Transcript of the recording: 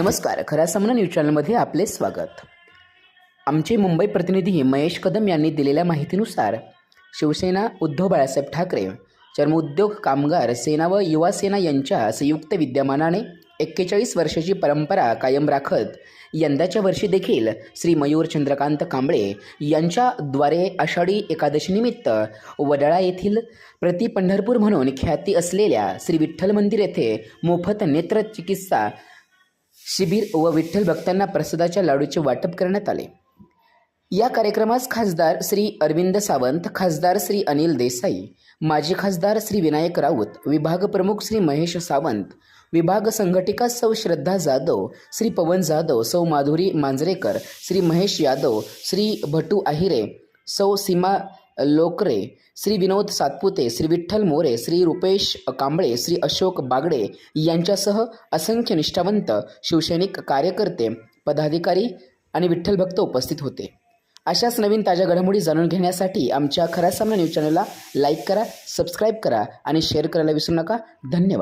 नमस्कार. खरा सामना न्यूज चॅनलमध्ये आपले स्वागत. आमचे मुंबई प्रतिनिधी महेश कदम यांनी दिलेल्या माहितीनुसार शिवसेना उद्धव बाळासाहेब ठाकरे चर्मोद्योग कामगार सेना व युवा सेना यांच्या संयुक्त विद्यमानाने एक्केचाळीस वर्षाची परंपरा कायम राखत यंदाच्या वर्षी देखील श्री मयूर चंद्रकांत कांबळे यांच्याद्वारे आषाढी एकादशीनिमित्त वडाळा येथील प्रति पंढरपूर म्हणून ख्याती असलेल्या श्री विठ्ठल मंदिर येथे मोफत नेत्र चिकित्सा शिबिर व विठ्ठल भक्तांना प्रसादाच्या लाडूचे वाटप करण्यात आले. या कार्यक्रमास खासदार श्री अरविंद सावंत खासदार श्री अनिल देसाई माजी खासदार श्री विनायक राऊत विभाग प्रमुख श्री महेश सावंत विभाग संघटिका सौ श्रद्धा जाधव श्री पवन जाधव सौ माधुरी मांजरेकर श्री महेश यादव श्री भटू आहिरे सौ सीमा लोकरे श्री विनोद सातपुते श्री विठ्ठल मोरे श्री रुपेश कांबळे श्री अशोक बागडे यांच्यासह असंख्य निष्ठावंत शिवसैनिक कार्यकर्ते पदाधिकारी आणि विठ्ठल भक्त उपस्थित होते. अशाच नवीन ताज्या घडामोडी जाणून घेण्यासाठी आमच्या खऱ्या सामना न्यूज चॅनलला लाईक करा सबस्क्राईब करा आणि शेअर करायला विसरू नका. धन्यवाद.